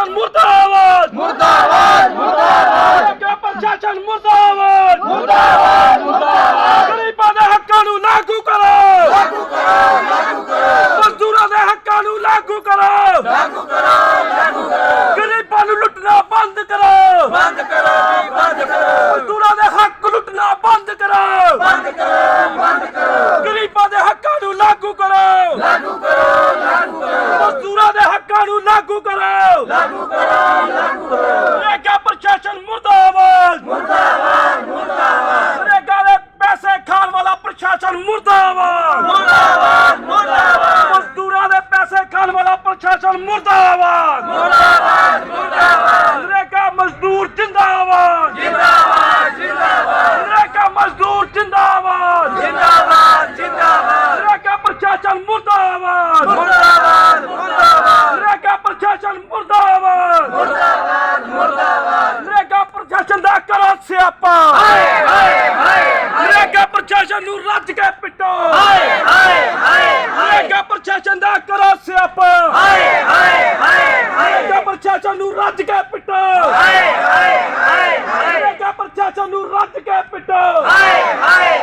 ਪ੍ਰਸ਼ਾਸਨ ਮੁਰਦਾਬਾਦ! ਮੁਰਦਾਬਾਦ ਮੁਰਦਾਬਾਦ! ਕਿ ਪ੍ਰਸ਼ਾਸਨ ਮੁਰਦਾਬਾਦ! ਮੁਰਦਾਬਾਦ ਮੁਰਦਾਬਾਦ! ਗਰੀਬਾਂ ਦੇ ਹੱਕਾਂ ਨੂੰ ਲਾਗੂ ਕਰੋ! ਲਾਗੂ ਕਰੋ ਲਾਗੂ ਕਰੋ! ਮਜ਼ਦੂਰਾਂ ਦੇ ਹੱਕਾਂ ਨੂੰ ਲਾਗੂ ਕਰੋ! ਲਾਗੂ ਕਰੋ ਲਾਗੂ ਕਰੋ ਗਰੀਬਾਂ ਨੂੰ ਲੁੱਟਣਾ ਬੰਦ ਕਰੋ ਬੰਦ ਕਰੋ ਬੰਦ ਕਰੋ ਮਜ਼ਦੂਰਾਂ ਦੇ ਹੱਕ ਲੁੱਟਣਾ ਬੰਦ ਕਰੋ ਬੰਦ ਕਰੋ ਬੰਦ ਕਰੋ ਗਰੀਬਾਂ ਦੇ ਹੱਕਾਂ ਨੂੰ ਲਾਗੂ ਕਰੋ ਲਾਗੂ ਕਰੋ ਲਾਗੂ ਕਰੋ ਮਜ਼ਦੂਰਾਂ ਦੇ ਹੱਕਾਂ ਨੂੰ ਲਾਗੂ ਕਰੋ ਲਾਗੂ ਕਰੋ ਲਾਗੂ ਕਰੋ ਰੇਗਾ ਪ੍ਰਸ਼ਾਸਨ ਮੁਰਦਾਬਾਦ ਮੁਰਦਾਬਾਦ ਮੁਰਦਾਬਾਦ ਰੇਗਾ ਦੇ ਪੈਸੇ ਖਾਣ ਵਾਲਾ ਪ੍ਰਸ਼ਾਸਨ ਮੁਰਦਾਬਾਦ ਮੁਰਦਾਬਾਦ ਮੁਰਦਾਬਾਦ ਮਜ਼ਦੂਰਾਂ ਦੇ ਪੈਸੇ ਖਾਣ ਵਾਲਾ ਪ੍ਰਸ਼ਾਸਨ ਮੁਰਦਾਬਾਦ। ਮੁਰਦਾਬਾਦ ਮੁਰਦਾਬਾਦ। ਰੇਗਾ ਮਜ਼ਦੂਰ ਜਿੰਦਾਬਾਦ। ਜਿੰਦਾਬਾਦ ਜਿੰਦਾਬਾਦ। ਰੇਗਾ ਮਜ਼ਦੂਰ ਜਿੰਦਾਬਾਦ। ਜਿੰਦਾਬਾਦ ਜਿੰਦਾਬਾਦ। ਰੇਗਾ ਪ੍ਰਸ਼ਾਸਨ ਮੁਰਦਾਬਾਦ। ਮੁਰਦਾਬਾਦ ਮੁਰਦਾਬਾਦ। ਰੇਗਾ ਪ੍ਰਸ਼ਾਸਨ ਮੁਰਦਾਬਾਦ। ਮੁਰਦਾਬਾਦ ਮੁਰਦਾਬਾਦ। ਰੇਗਾ ਪ੍ਰਸ਼ਾਸਨ ਦਾ ਕਰੋ ਸਿਆਪਾ। ਹਾਏ ਹਾਏ ਹਾਏ ਰੇਗਾ ਪ੍ਰਸ਼ਾਸਨ ਨੂੰ ਰੱਜ ਕੇ ਪਿੱਟੋ। ਹਾਏ ਹਾਏ ਹਾਏ ਰੇਗਾ ਪ੍ਰਸ਼ਾਸਨ ਦਾ ਕਰੋ ਸਿਆਪਾ। ਹਾਏ ਪ੍ਰਸ਼ਾਸਨ ਨੂੰ ਰੱਜ ਕੇ ਪਿੱਟੋ। ਹਾਏ ਹਾਏ ਹਾਏ ਰੇਗਾ ਪ੍ਰਸ਼ਾਸਨ ਨੂੰ ਰੱਜ ਕੇ ਪਿੱਟੋ। ਹਾਏ ਹਾਏ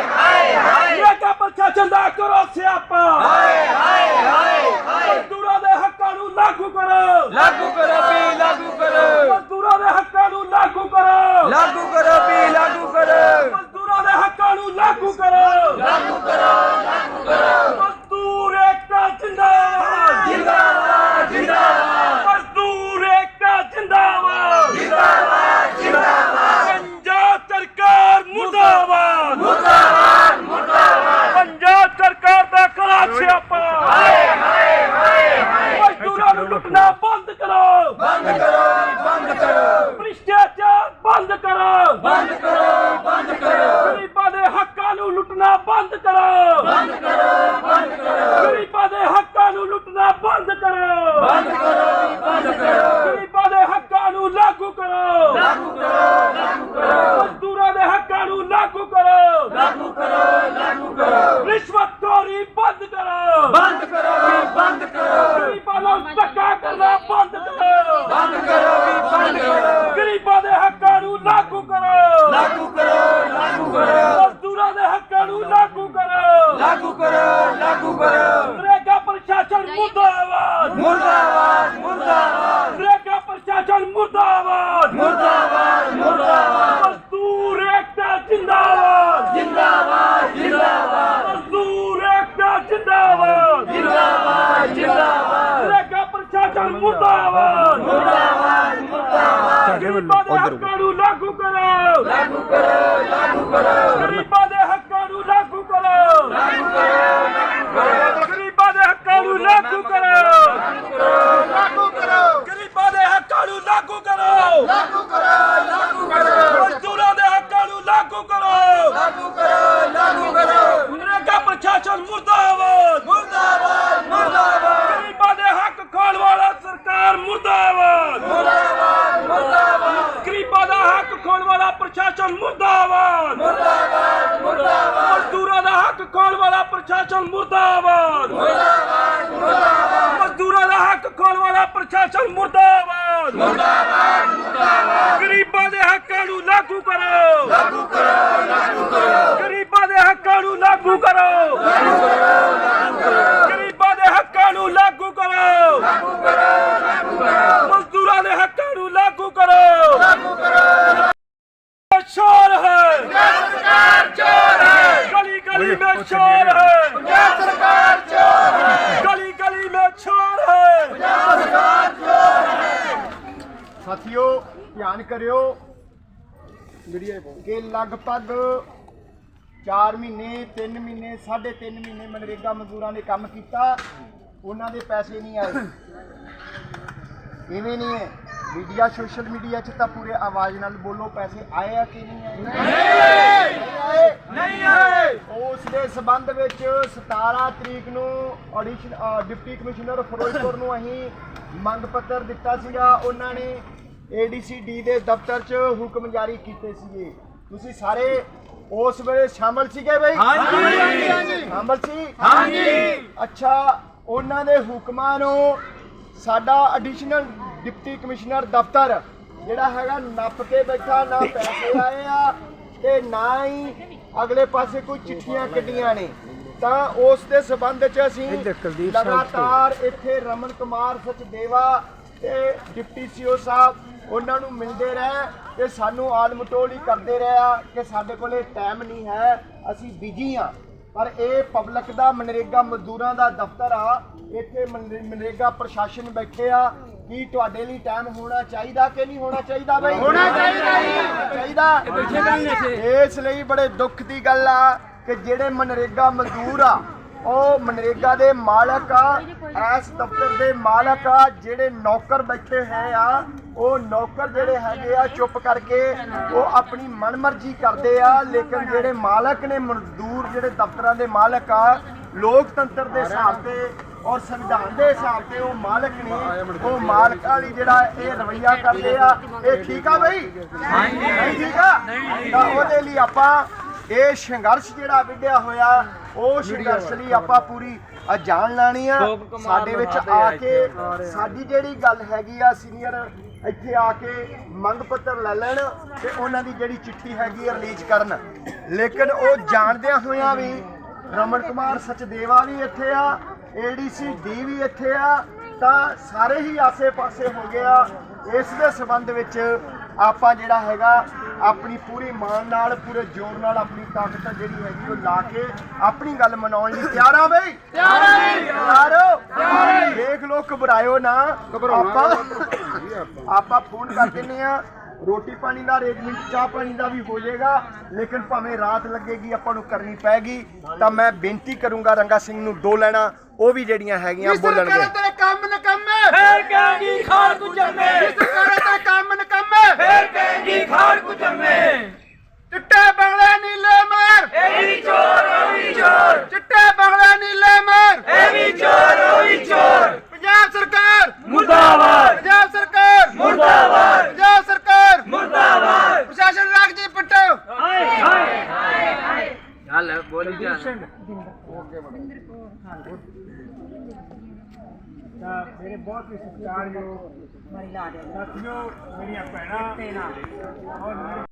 ਹਾਏ ਰੇਗਾ ਪ੍ਰਸ਼ਾਸਨ ਦਾ ਕਰੋ ਸਿਆਪਾ ਹਾਏ ਹਾਏ ਹਾਏ ਮਜ਼ਦੂਰਾਂ ਦੇ ਹੱਕਾਂ ਨੂੰ ਲਾਗੂ ਕਰੋ ਲਾਗੂ ਕਰੋ ਵੀ ਲਾਗੂ ਕਰੋ ਮਜ਼ਦੂਰਾਂ ਦੇ ਹੱਕਾਂ ਨੂੰ ਲਾਗੂ ਕਰੋ ਲਾਗੂ ਕਰੋ ਵੀ ਲਾਗੂ ਕਰੋ ਮਜ਼ਦੂਰਾਂ ਦੇ ਹੱਕਾਂ ਨੂੰ ਲਾਗੂ ਕਰੋ ਲਾਗੂ ਕਰੋ ਲਾਗੂ ਕਰੋ ਮਜ਼ਦੂਰ ਏਕਤਾ ਜਿੰਦਾਬਾਦ ਜਿੰਦਾਬਾਦ ਜਿੰਦਾਬਾਦ ਮਜ਼ਦੂਰ ਏਕਤਾ ਜਿੰਦਾਬਾਦ ਜਿੰਦਾਬਾਦ ਜਿੰਦਾਬਾਦ ਪੰਜਾਬ ਸਰਕਾਰ ਮੁਰਦਾਬਾਦ ਮੁਰਦਾਬਾਦ ਮੁਰਦਾਬਾਦ ਪੰਜਾਬ ਸਰਕਾਰ ਦਾ ਕਰਾ ਸਿਆਪਾ ਹਾਏ ਹਾਏ ਹਾਏ ਮਜ਼ਦੂਰਾਂ ਨੂੰ ਲੁੱਟਣਾ ਬੰਦ ਕਰੋ ਬੰਦ ਕਰੋ ਬੰਦ ਕਰੋ ਭ੍ਰਿਸ਼ਟਾਚਾਰ ਬੰਦ ਕਰੋ ਬੰਦ ਕਰੋ ਬੰਦ ਕਰੋ ਗਰੀਬਾਂ ਦੇ ਹੱਕਾਂ ਨੂੰ ਲੁੱਟਣਾ ਬੰਦ ਕਰੋ ਬੰਦ ਕਰੋ ਬੰਦ ਕਰੋ ਗਰੀਬਾਂ ਦੇ ਹੱਕਾਂ ਨੂੰ ਲੁੱਟਣਾ ਬੰਦ ਕਰੋ ਬੰਦ ਕਰੋ ਵੀ ਬੰਦ ਕਰੋ ਗਰੀਬਾਂ ਦੇ ਹੱਕਾਂ ਨੂੰ ਲਾਗੂ ਕਰੋ ਲਾਗੂ ਕਰੋ ਲਾਗੂ ਕਰੋ ਮਜ਼ਦੂਰਾਂ ਦੇ ਹੱਕਾਂ ਨੂੰ ਲਾਗੂ ਕਰੋ ਲਾਗੂ ਕਰੋ ਲਾਗੂ ਕਰੋ ਰਿਸ਼ਵਤਖੋਰੀ ਬੰਦ ਕਰੋ ਬੰਦ ਕਰੋ ਵੀ ਬੰਦ ਕਰੋ ਗਰੀਬਾਂ ਨਾਲ ਧੱਕਾ ਕਰਨਾ ਬੰਦ ਕਰੋ ਬੰਦ ਕਰੋ ਵੀ ਬੰਦ ਕਰੋ ਗਰੀਬਾਂ ਦੇ ਹੱਕਾਂ ਨੂੰ ਲਾਗੂ ਕਰੋ ਲਾਗੂ ਕਰੋ ਲਾਗੂ ਕਰੋ ਮਜ਼ਦੂਰਾਂ ਦੇ ਹੱਕਾਂ ਨੂੰ ਲਾਗੂ ਕਰੋ ਲਾਗੂ ਕਰੋ ਲਾਗੂ ਕਰੋ ਨਰੇਗਾ ਪ੍ਰਸ਼ਾਸਨ ਮੁਰਦਾਬਾਦ ਮੁਰਦਾਬਾਦ ਮੁਰਦਾਬਾਦ ਨਰੇਗਾ ਪ੍ਰਸ਼ਾਸਨ ਮੁਰਦਾਬਾਦ ਮੁਰਦਾਬਾਦ ਮੁਰਦਾਬਾਦ ਮਜ਼ਦੂਰ ਏਕਤਾ ਜਿੰਦਾਬਾਦ ਜਿੰਦਾਬਾਦ ਜਿੰਦਾਬਾਦ ਮਜ਼ਦੂਰ ਏਕਤਾ ਜਿੰਦਾਬਾਦ ਜਿੰਦਾਬਾਦ ਜਿੰਦਾਬਾਦ ਨਰੇਗਾ ਪ੍ਰਸ਼ਾਸਨ ਮੁਰਦਾਬਾਦ ਮੁਰਦਾਬਾਦ ਮੁਰਦਾਬਾਦ ਗਰੀਬਾਂ ਦੇ ਹੱਕਾਂ ਨੂੰ ਲਾਗੂ ਕਰੋ। ਲਾਗੂ ਕਰੋ ਲਾਗੂ ਕਰੋ। ਗਰੀਬਾਂ ਦੇ ਹੱਕਾਂ ਨੂੰ ਲਾਗੂ ਕਰੋ ਗਰੀਬਾਂ ਦੇ ਹੱਕਾਂ ਨੂੰ ਲਾਗੂ ਕਰੋ ਲਾਗੂ ਕਰੋ ਗਰੀਬਾਂ ਦੇ ਹੱਕਾਂ ਨੂੰ ਲਾਗੂ ਕਰੋ ਲਾਗੂ ਕਰੋ ਲਾਗੂ ਕਰੋ ਮਜ਼ਦੂਰਾਂ ਦੇ ਹੱਕਾਂ ਨੂੰ ਲਾਗੂ ਕਰੋ ਲਾਗੂ ਕਰੋ ਲਾਗੂ ਕਰੋ ਨਰੇਗਾ ਪ੍ਰਸ਼ਾਸਨ ਮੁਰਦਾਬਾਦ ਮੁਰਦਾਬਾਦ ਮੁਰਦਾਬਾਦ ਗਰੀਬਾਂ ਦੇ ਹੱਕ ਖਾਣ ਵਾਲਾ ਸਰਕਾਰ ਮੁਰਦਾਬਾਦ ਮੁਰਦਾਬਾਦ ਮੁਰਦਾਬਾਦ ਗਰੀਬਾਂ ਦਾ ਹੱਕ ਖਾਣ ਵਾਲਾ ਪ੍ਰਸ਼ਾਸਨ ਮੁਰਦਾਬਾਦ। ਮੁਰਦਾਬਾਦ ਮੁਰਦਾਬਾਦ। ਮਜ਼ਦੂਰਾਂ ਦਾ ਹੱਕ ਖਾਣ ਵਾਲਾ ਪ੍ਰਸ਼ਾਸਨ ਮੁਰਦਾਬਾਦ। ਮੁਰਦਾਬਾਦ ਮੁਰਦਾਬਾਦ। ਮਜ਼ਦੂਰਾਂ ਦਾ ਹੱਕ ਖਾਣ ਵਾਲਾ ਪ੍ਰਸ਼ਾਸਨ ਮੁਰਦਾਬਾਦ। ਮੁਰਦਾਬਾਦ ਮੁਰਦਾਬਾਦ। ਗਰੀਬਾਂ ਦੇ ਹੱਕਾਂ ਨੂੰ ਲਾਗੂ ਕਰੋ। ਲਾਗੂ ਕਰੋ ਲਾਗੂ ਕਰੋ। ਗਰੀਬਾਂ ਦੇ ਹੱਕਾਂ ਨੂੰ ਲਾਗੂ ਕਰੋ। ਲਾਗੂ ਕਰੋ ਲਾਗੂ ਕਰੋ। ਗਰੀਬਾਂ ਦੇ ਹੱਕਾਂ ਨੂੰ ਲਾਗੂ ਕਰੋ। ਲਾਗੂ ਕਰੋ ਲਾਗੂ ਕਰੋ। ਸਾਥੀਓ ਧਿਆਨ ਕਰਿਓ ਕਿ ਲਗਭਗ 4 ਮਹੀਨੇ 3 ਮਹੀਨੇ 3.5 ਮਹੀਨੇ ਮਨਰੇਗਾ ਮਜ਼ਦੂਰਾਂ ਨੇ ਕੰਮ ਕੀਤਾ। ਉਹਨਾਂ ਦੇ ਪੈਸੇ ਨਹੀਂ ਆਏ। ਇਵੇਂ ਨਹੀਂ ਹੈ। ਮੀਡੀਆ ਸੋਸ਼ਲ ਮੀਡੀਆ 'ਚ ਤਾਂ ਪੂਰੇ ਆਵਾਜ਼ ਨਾਲ ਬੋਲੋ ਪੈਸੇ ਆਏ ਆ ਕਿ ਨਹੀਂ ਆਏ? ਨਹੀਂ ਆਏ! ਨਹੀਂ ਆਏ! ਉਸ ਦੇ ਸਬੰਧ ਵਿੱਚ 17 ਤਰੀਕ ਨੂੰ ਆਡੀਸ਼ਨ ਡਿਪਟੀ ਕਮਿਸ਼ਨਰ ਫਿਰੋਜ਼ਪੁਰ ਨੂੰ ਅਸੀਂ ਮੰਗ ਪੱਤਰ ਦਿੱਤਾ ਸੀਗਾ। ਉਹਨਾਂ ਨੇ ਏਡੀਸੀਡੀ ਦੇ ਦਫ਼ਤਰ 'ਚ ਹੁਕਮ ਜਾਰੀ ਕੀਤੇ ਸੀਗੇ। ਤੁਸੀਂ ਸਾਰੇ ਉਸ ਵੇਲੇ ਸ਼ਾਮਲ ਸੀਗੇ ਬਈ? ਹਾਂਜੀ। ਹਾਂਜੀ ਸ਼ਾਮਲ ਸੀ? ਹਾਂਜੀ। ਅੱਛਾ ਉਹਨਾਂ ਦੇ ਹੁਕਮਾਂ ਨੂੰ ਸਾਡਾ ਐਡੀਸ਼ਨਲ ਡਿਪਟੀ ਕਮਿਸ਼ਨਰ ਦਫ਼ਤਰ ਜਿਹੜਾ ਹੈਗਾ ਨੱਪ ਕੇ ਬੈਠਾ ਨਾ ਪੈਸੇ ਆਏ ਆ ਤੇ ਨਾ ਹੀ ਅਗਲੇ ਪਾਸੇ ਕੋਈ ਚਿੱਠੀਆਂ ਕੱਢੀਆਂ ਨੇ। ਤਾਂ ਉਸ ਦੇ ਸਬੰਧ ਚ ਅਸੀਂ ਲਗਾਤਾਰ ਇੱਥੇ ਰਮਨ ਕੁਮਾਰ ਸਚਦੇਵਾ ਤੇ ਡਿਪਟੀ ਸੀਓ ਸਾਹਿਬ ਉਹਨਾਂ ਨੂੰ ਮਿਲਦੇ ਰਹੇ ਤੇ ਸਾਨੂੰ ਆਲ ਮਟੋਲ ਹੀ ਕਰਦੇ ਰਹੇ ਆ ਕਿ ਸਾਡੇ ਕੋਲੇ ਟਾਈਮ ਨਹੀਂ ਹੈ ਅਸੀਂ ਬਿਜ਼ੀ ਆ ਪਰ ਇਹ ਪਬਲਿਕ ਦਾ ਮਨਰੇਗਾ ਮਜ਼ਦੂਰਾਂ ਦਾ ਦਫ਼ਤਰ ਆ ਇੱਥੇ ਮਨ- ਮਨਰੇਗਾ ਪ੍ਰਸ਼ਾਸਨ ਬੈਠੇ ਆ ਕੀ ਤੁਹਾਡੇ ਲਈ ਟਾਈਮ ਹੋਣਾ ਚਾਹੀਦਾ ਕਿ ਨਹੀਂ ਹੋਣਾ ਚਾਹੀਦਾ ਬਈ? ਹੋਣਾ ਚਾਹੀਦਾ ਚਾਹੀਦਾ। ਇਸ ਲਈ ਬੜੇ ਦੁੱਖ ਦੀ ਗੱਲ ਆ ਕਿ ਜਿਹੜੇ ਮਨਰੇਗਾ ਮਜ਼ਦੂਰ ਆ ਉਹ ਮਨਰੇਗਾ ਦੇ ਮਾਲਕ ਆ ਇਸ ਦਫ਼ਤਰ ਦੇ ਮਾਲਕ ਆ ਜਿਹੜੇ ਨੌਕਰ ਬੈਠੇ ਹੈ ਆ ਉਹ ਨੌਕਰ ਜਿਹੜੇ ਹੈਗੇ ਆ ਚੁੱਪ ਕਰਕੇ ਉਹ ਆਪਣੀ ਮਨਮਰਜ਼ੀ ਕਰਦੇ ਆ ਲੇਕਿਨ ਜਿਹੜੇ ਮਾਲਕ ਨੇ ਮਜ਼ਦੂਰ ਜਿਹੜੇ ਦਫ਼ਤਰਾਂ ਦੇ ਮਾਲਕ ਆ ਲੋਕਤੰਤਰ ਦੇ ਹਿਸਾਬ ਤੇ ਔਰ ਸੰਵਿਧਾਨ ਦੇ ਹਿਸਾਬ ਤੇ ਉਹ ਮਾਲਕ ਨੇ ਉਹ ਮਾਲਕ ਵਾਲੀ ਜਿਹੜਾ ਇਹ ਰਵਈਆ ਕਰਦੇ ਆ ਇਹ ਠੀਕ ਆ ਬਈ? ਨਹੀਂ ਠੀਕ ਆ? ਤਾਂ ਉਹਦੇ ਲਈ ਆਪਾਂ ਇਹ ਸੰਘਰਸ਼ ਜਿਹੜਾ ਵਿੱਢਿਆ ਹੋਇਆ ਉਹ ਸੰਘਰਸ਼ ਲਈ ਆਪਾਂ ਪੂਰੀ ਜਾਨ ਲਾਣੀ ਆ। ਸਾਡੇ ਵਿੱਚ ਆ ਕੇ ਸਾਡੀ ਜਿਹੜੀ ਗੱਲ ਹੈਗੀ ਆ ਸੀਨੀਅਰ ਇੱਥੇ ਆ ਕੇ ਮੰਗ ਪੱਤਰ ਲੈ ਲੈਣ ਤੇ ਉਹਨਾਂ ਦੀ ਜਿਹੜੀ ਚਿੱਠੀ ਹੈਗੀ ਆ ਰਿਲੀਜ਼ ਕਰਨ। ਲੇਕਿਨ ਉਹ ਜਾਣਦਿਆਂ ਹੋਇਆਂ ਵੀ ਰਮਨ ਕੁਮਾਰ ਸਚਦੇਵਾ ਵੀ ਇੱਥੇ ਆ ਏਡੀਸੀ ਡੀ ਵੀ ਇੱਥੇ ਆ ਤਾਂ ਸਾਰੇ ਹੀ ਆਸੇ-ਪਾਸੇ ਹੋ ਗਿਆ ਇਸ ਦੇ ਸੰਬੰਧ ਵਿੱਚ ਆਪਾਂ ਜਿਹੜਾ ਹੈਗਾ ਆਪਣੀ ਪੂਰੀ ਮਾਨ ਨਾਲ ਪੂਰੇ ਜ਼ੋਰ ਨਾਲ ਆਪਣੀ ਤਾਕਤ ਜਿਹੜੀ ਹੈਗੀ ਉਹ ਲਾ ਕੇ ਆਪਣੀ ਗੱਲ ਮਨਾਉਣ ਲਈ ਤਿਆਰ ਆ ਬਈ। ਤਿਆਰ ਆ ਤਿਆਰ ਹੋ? ਦੇਖ ਲੋ ਘਬਰਾਇਓ ਨਾ। ਆਪਾਂ ਆਪਾਂ। ਫੋਨ ਕਰ ਦਿੰਨੇ ਆ ਰੋਟੀ ਪਾਣੀ ਦਾ ਅਰੇਂਜਮੈਂਟ ਚਾਹ ਪਾਣੀ ਦਾ ਵੀ ਹੋ ਜਾਏਗਾ। ਲੇਕਿਨ ਭਾਵੇਂ ਰਾਤ ਲੱਗੇਗੀ ਆਪਾਂ ਨੂੰ ਕਰਨੀ ਪੈਗੀ ਤਾਂ ਮੈਂ ਬੇਨਤੀ ਕਰੂੰਗਾ ਰੰਗਾ ਸਿੰਘ ਨੂੰ ਦੋ ਲੈਣਾ। ਉਹ ਵੀ ਜਿਹੜੀਆਂ ਹੈਗੀਆਂ ਬੋਲਣਗੇ। ਤੇਰੇ ਕੰਮ ਨਕੰਮੇ। ਫੇਰ ਕਹਾਂਗੀ ਖਾੜ ਕੁਚਰਨੇ ਸਰਕਾਰ ਤੇਰੇ ਕੰਮ ਫੇਰ ਕਹਾਂਗੀ ਖਾੜ ਕੁਚਰਨੇ ਚਿੱਟੇ ਬੰਗਲੇ ਨੀਲੇ ਮਾਰ ਇਹ ਵੀ ਚੋਰ ਉਹ ਵੀ ਚੋਰ ਚਿੱਟੇ ਬੰਗਲੇ ਨੀਲੇ ਮਾਰ ਇਹ ਵੀ ਚੋਰ ਉਹ ਵੀ ਚੋਰ ਪੰਜਾਬ ਸਰਕਾਰ ਮੁਰਦਾਬਾਦ ਪੰਜਾਬ ਸਰਕਾਰ ਮੁਰਦਾਬਾਦ ਪੰਜਾਬ ਸਰਕਾਰ ਮੁਰਦਾਬਾਦ ਪ੍ਰਸ਼ਾਸਨ ਰੱਖ ਜੀ ਪੱਟੋ ਹਾਏ ਹਾਏ ਤਾਂ ਮੇਰੇ ਬਹੁਤ ਹੀ ਸਤਿਕਾਰਯੋਗ ਸਾਥੀਓ ਮੇਰੀਆਂ ਭੈਣਾਂ ਔਰ ਮੇਰੇ